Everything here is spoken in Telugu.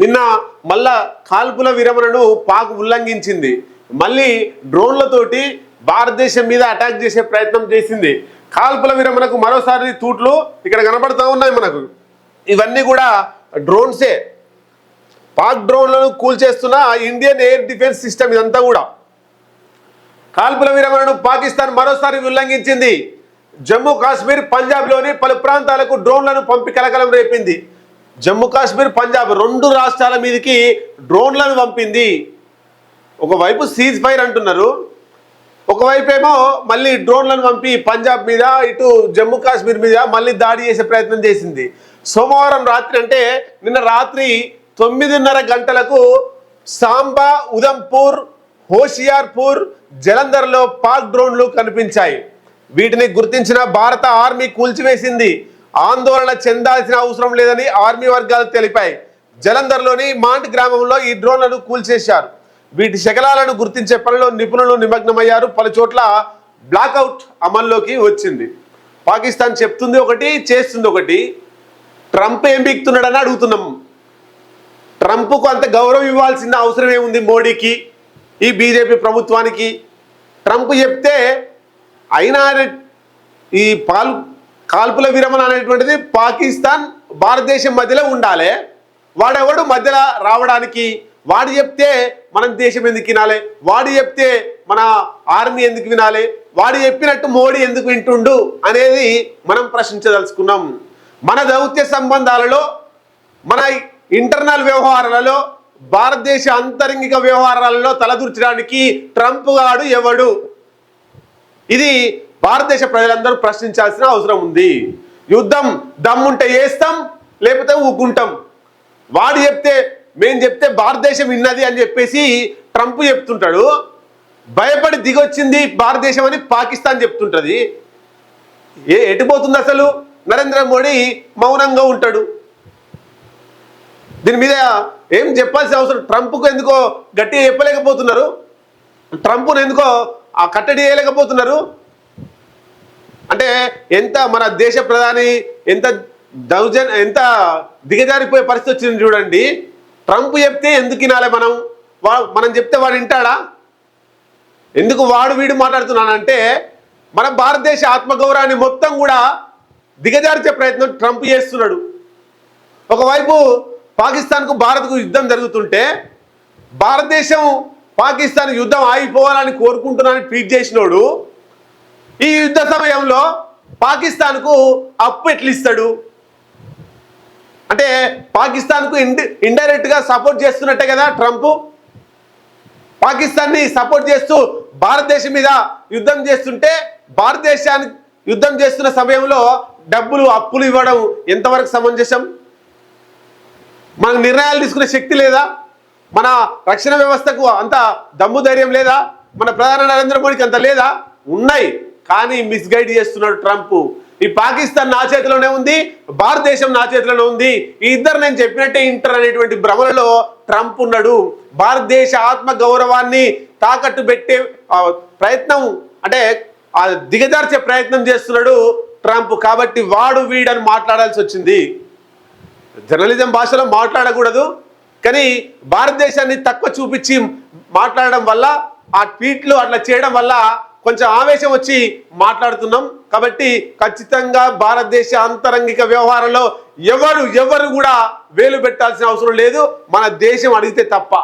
నిన్న మళ్ళా కాల్పుల విరమణను పాక్ ఉల్లంఘించింది. మళ్ళీ డ్రోన్లతోటి భారతదేశం మీద అటాక్ చేసే ప్రయత్నం చేసింది. కాల్పుల విరమణకు మరోసారి తూట్లు ఇక్కడ కనబడుతూ ఉన్నాయి మనకు. ఇవన్నీ కూడా డ్రోన్సే. పాక్ డ్రోన్లను కూల్చేస్తున్న ఇండియన్ ఎయిర్ డిఫెన్స్ సిస్టమ్ ఇదంతా కూడా. కాల్పుల విరమణను పాకిస్తాన్ మరోసారి ఉల్లంఘించింది. జమ్మూ కాశ్మీర్ పంజాబ్లోని పలు ప్రాంతాలకు డ్రోన్లను పంపి కలకలం రేపింది. జమ్మూ కాశ్మీర్ పంజాబ్ రెండు రాష్ట్రాల మీదకి డ్రోన్లను పంపింది. ఒకవైపు సీజ్ ఫైర్ అంటున్నారు ఒకవైపు ఏమో మళ్ళీ డ్రోన్లను పంపి పంజాబ్ మీద ఇటు జమ్మూ కాశ్మీర్ మీద మళ్ళీ దాడి చేసే ప్రయత్నం చేసింది. సోమవారం రాత్రి అంటే నిన్న రాత్రి తొమ్మిదిన్నర గంటలకు సాంబా ఉదంపూర్ హోషియార్పూర్ జలంధర్లో పాక్ డ్రోన్లు కనిపించాయి. వీటిని గుర్తించిన భారత ఆర్మీ కూల్చివేసింది. ఆందోళన చెందాల్సిన అవసరం లేదని ఆర్మీ వర్గాలు తెలిపాయి. జలంధర్లోని మాంట్ గ్రామంలో ఈ డ్రోన్లను కూల్చేశారు. వీటి శకలాలను గుర్తించే పనిలో నిపుణులు నిమగ్నమయ్యారు. పలు చోట్ల బ్లాక్అవుట్ అమల్లోకి వచ్చింది. పాకిస్తాన్ చెప్తుంది ఒకటి చేస్తుంది ఒకటి. ట్రంప్ ఏం బిక్తున్నాడని అడుగుతున్నాం. ట్రంప్కు అంత గౌరవం ఇవ్వాల్సిన అవసరం ఏముంది మోడీకి ఈ బీజేపీ ప్రభుత్వానికి? ట్రంప్ చెప్తే అయినా ఈ పాల్ కాల్పుల విరమణ అనేటువంటిది పాకిస్తాన్ భారతదేశం మధ్యలో ఉండాలి. వాడెవడు మధ్యలో రావడానికి? వాడు చెప్తే మన దేశం ఎందుకు వినాలి? వాడు చెప్తే మన ఆర్మీ ఎందుకు వినాలి? వాడు చెప్పినట్టు మోడీ ఎందుకు వింటుండు అనేది మనం ప్రశ్నించదలుచుకున్నాం. మన దౌత్య సంబంధాలలో మన ఇంటర్నల్ వ్యవహారాలలో భారతదేశ అంతరంగిక వ్యవహారాలలో తలదూర్చడానికి ట్రంప్ గాడు ఎవడు? ఇది భారతదేశ ప్రజలందరూ ప్రశ్నించాల్సిన అవసరం ఉంది. యుద్ధం దమ్ముంటే వేస్తాం లేకపోతే ఊకుంటాం. వాడు చెప్తే మేము చెప్తే భారతదేశం విన్నది అని చెప్పేసి ట్రంప్ చెప్తుంటాడు. భయపడి దిగొచ్చింది భారతదేశం అని పాకిస్తాన్ చెప్తుంటుంది. ఏ ఎటుపోతుంది అసలు? నరేంద్ర మోడీ మౌనంగా ఉంటాడు. దీని మీద ఏం చెప్పాల్సిన అవసరం? ట్రంప్కు ఎందుకో గట్టిగా చెప్పలేకపోతున్నారు. ట్రంప్ను ఎందుకో ఆ కట్టడి చేయలేకపోతున్నారు. అంటే ఎంత మన దేశ ప్రధాని ఎంత దౌర్జన్ ఎంత దిగజారిపోయే పరిస్థితి వచ్చింది చూడండి. ట్రంప్ చెప్తే ఎందుకు వినాలి మనం? మనం చెప్తే వాడు వింటాడా? ఎందుకు వాడు వీడు మాట్లాడుతున్నానంటే మన భారతదేశ ఆత్మగౌరవాన్ని మొత్తం కూడా దిగజార్చే ప్రయత్నం ట్రంప్ చేస్తున్నాడు. ఒకవైపు పాకిస్తాన్కు భారత్కు యుద్ధం జరుగుతుంటే భారతదేశం పాకిస్తాన్ యుద్ధం ఆగిపోవాలని కోరుకుంటున్నానని ట్వీట్ చేసినోడు ఈ యుద్ధ సమయంలో పాకిస్తాన్కు అప్పు ఎట్లిస్తాడు? అంటే పాకిస్తాన్కు ఇండి ఇండైరెక్ట్గా సపోర్ట్ చేస్తున్నట్టే కదా ట్రంప్? పాకిస్తాన్ని సపోర్ట్ చేస్తూ భారతదేశం మీద యుద్ధం చేస్తుంటే భారతదేశానికి యుద్ధం చేస్తున్న సమయంలో డబ్బులు అప్పులు ఇవ్వడం ఎంతవరకు సమంజసం? మనకు నిర్ణయాలు తీసుకునే శక్తి లేదా? మన రక్షణ వ్యవస్థకు అంత దమ్ము ధైర్యం లేదా? మన ప్రధాని నరేంద్ర మోడీకి అంత లేదా? ఉన్నాయి. కానీ మిస్గైడ్ చేస్తున్నాడు ట్రంప్. ఈ పాకిస్తాన్ నా చేతిలోనే ఉంది భారతదేశం నా చేతిలోనే ఉంది. ఈ ఇద్దరు నేను చెప్పినట్టే ఇంటర్ అనేటువంటి భ్రమలలో ట్రంప్ ఉన్నాడు. భారతదేశ ఆత్మ గౌరవాన్ని తాకట్టు పెట్టే ప్రయత్నం అంటే దిగజార్చే ప్రయత్నం చేస్తున్నాడు ట్రంప్. కాబట్టి వాడు వీడని మాట్లాడాల్సి వచ్చింది. జర్నలిజం భాషలో మాట్లాడకూడదు కానీ భారతదేశాన్ని తక్కువ చూపించి మాట్లాడడం వల్ల ఆ ట్వీట్లు అట్లా చేయడం వల్ల కొంచెం ఆవేశం వచ్చి మాట్లాడుతున్నాం. కాబట్టి ఖచ్చితంగా భారతదేశ అంతరంగిక వ్యవహారంలో ఎవరు ఎవరు కూడా వేలు పెట్టాల్సిన అవసరం లేదు. మన దేశం అడిగితే తప్ప.